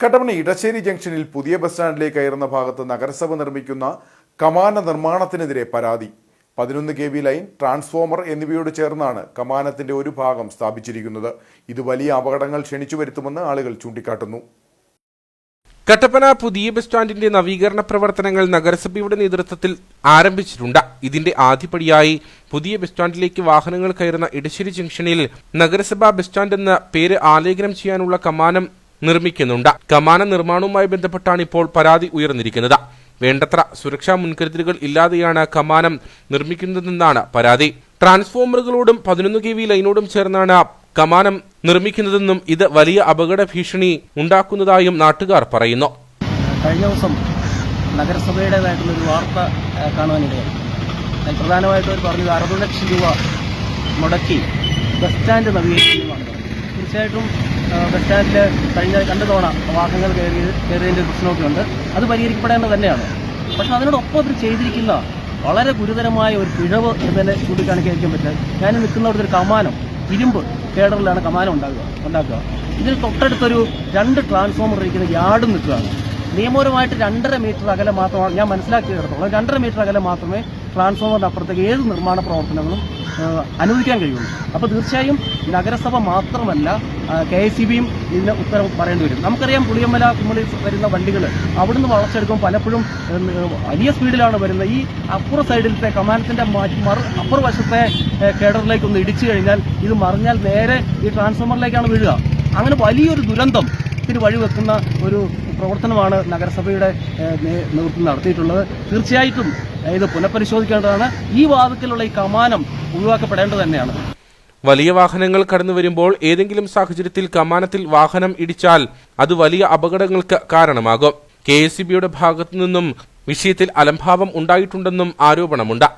കട്ടപ്പന ഇടശ്ശേരി ജംഗ്ഷനിൽ പുതിയ ബസ് സ്റ്റാൻഡിലേക്ക് കയറുന്ന ഭാഗത്ത് നഗരസഭ നിർമ്മിക്കുന്ന കമാന നിർമ്മാണത്തിനെതിരെ പരാതി. പതിനൊന്ന് കെ വി ലൈൻ ട്രാൻസ്ഫോമർ എന്നിവയോട് ചേർന്നാണ് കമാനത്തിന്റെ ഒരു ഭാഗം സ്ഥാപിച്ചിരിക്കുന്നത്. ഇത് വലിയ അപകടങ്ങൾ ക്ഷണിച്ചു വരുത്തുമെന്ന് ആളുകൾ ചൂണ്ടിക്കാട്ടുന്നു. കട്ടപ്പന പുതിയ ബസ് സ്റ്റാൻഡിന്റെ നവീകരണ പ്രവർത്തനങ്ങൾ നഗരസഭയുടെ നേതൃത്വത്തിൽ ആരംഭിച്ചിട്ടുണ്ട്. ഇതിന്റെ ആദ്യപടിയായി പുതിയ ബസ് സ്റ്റാൻഡിലേക്ക് വാഹനങ്ങൾ കയറുന്ന ഇടശ്ശേരി ജംഗ്ഷനിൽ നഗരസഭാ ബസ് സ്റ്റാൻഡ് എന്ന പേര് ആലേഖനം ചെയ്യാനുള്ള കമാനം നിർമ്മിക്കുന്നുണ്ട്. കമാന നിർമ്മാണവുമായി ബന്ധപ്പെട്ടാണ് ഇപ്പോൾ പരാതി ഉയർന്നിരിക്കുന്നത്. വേണ്ടത്ര സുരക്ഷാ മുൻകരുതലുകൾ ഇല്ലാതെയാണ് കമാനം നിർമ്മിക്കുന്നതെന്നാണ് പരാതി. ട്രാൻസ്ഫോമറുകളോടും പതിനൊന്ന് കെ വി ലൈനോടും ചേർന്നാണ് കമാനം നിർമ്മിക്കുന്നതെന്നും ഇത് വലിയ അപകട ഭീഷണി ഉണ്ടാക്കുന്നതായും നാട്ടുകാർ പറയുന്നു. കഴിഞ്ഞ ദിവസം നഗരസഭയുടേതായിട്ടുള്ളൊരു വാർത്ത കാണുവാനിടയായി. അതിൽ പ്രധാനമായിട്ടും അവർ പറഞ്ഞത് അറുപത് ലക്ഷം രൂപ മുടക്കി ബസ് സ്റ്റാൻഡ് നവീകരിക്കുന്നതാണ് തീർച്ചയായിട്ടും ബസ് സ്റ്റാൻഡിൽ കഴിഞ്ഞ രണ്ട് തവണ വാഹനങ്ങൾ കയറി കയറിയതിന്റെ പ്രശ്നമൊക്കെ ഉണ്ട് അത് പരിഹരിക്കപ്പെടേണ്ടത് തന്നെയാണ്. പക്ഷേ അതിനോടൊപ്പം അവർ ചെയ്തിരിക്കുന്ന വളരെ ഗുരുതരമായ ഒരു പിഴവ് എന്ന് തന്നെ ചൂണ്ടിക്കാണിക്കാൻ പറ്റില്ല. ഞാൻ നിൽക്കുന്നവിടുത്തെ ഒരു കമാനം ഇരുമ്പ് കേഡറിലാണ് കമാനം ഉണ്ടാകുക ഉണ്ടാക്കുക. ഇതിൽ തൊട്ടടുത്തൊരു രണ്ട് ട്രാൻസ്ഫോമർ ഇരിക്കുന്ന യാർഡും നിൽക്കുകയാണ്. നിയമപരമായിട്ട് രണ്ടര മീറ്റർ അകലെ മാത്രമാണ് ഞാൻ മനസ്സിലാക്കിയിടത്തോളം രണ്ടര മീറ്റർ അകലെ മാത്രമേ ട്രാൻസ്ഫോമറിന്റെ അപ്പുറത്തേക്ക് ഏത് നിർമ്മാണ പ്രവർത്തനങ്ങളും അനുവദിക്കാൻ കഴിയുള്ളൂ. അപ്പോൾ തീർച്ചയായും നഗരസഭ മാത്രമല്ല കെ എസ് സി ബിയും ഇതിന് ഉത്തരവ് പറയേണ്ടി വരും. നമുക്കറിയാം പുളിയമ്മല കുമ്മളി വരുന്ന വണ്ടികൾ അവിടുന്ന് വളച്ചെടുക്കുമ്പോൾ പലപ്പോഴും വലിയ സ്പീഡിലാണ് വരുന്നത്. ഈ അപ്പുറ സൈഡിലത്തെ കമാനത്തിന്റെ മറു അപ്പുറ വശത്തെ കേഡറിലേക്കൊന്ന് ഇടിച്ചു കഴിഞ്ഞാൽ ഇത് മറിഞ്ഞാൽ നേരെ ഈ ട്രാൻസ്ഫോമറിലേക്കാണ് വീഴുക. അങ്ങനെ വലിയൊരു ദുരന്തം ത്തിന് വഴിവെക്കുന്ന ഒരു പ്രവർത്തനമാണ് നഗരസഭയുടെ നേതൃത്വം നടത്തിയിട്ടുള്ളത്. തീർച്ചയായിട്ടും ഇത് പുനഃപരിശോധിക്കേണ്ടതാണ്. ഈ വാദത്തിലുള്ള ഈ കമാനം ഒഴിവാക്കപ്പെടേണ്ടത് തന്നെയാണ്. വലിയ വാഹനങ്ങൾ കടന്നു വരുമ്പോൾ ഏതെങ്കിലും സാഹചര്യത്തിൽ കമാനത്തിൽ വാഹനം ഇടിച്ചാൽ അത് വലിയ അപകടങ്ങൾക്ക് കാരണമാകും. കെ എസ് ഭാഗത്തു നിന്നും വിഷയത്തിൽ അലംഭാവം ഉണ്ടായിട്ടുണ്ടെന്നും ആരോപണമുണ്ട്.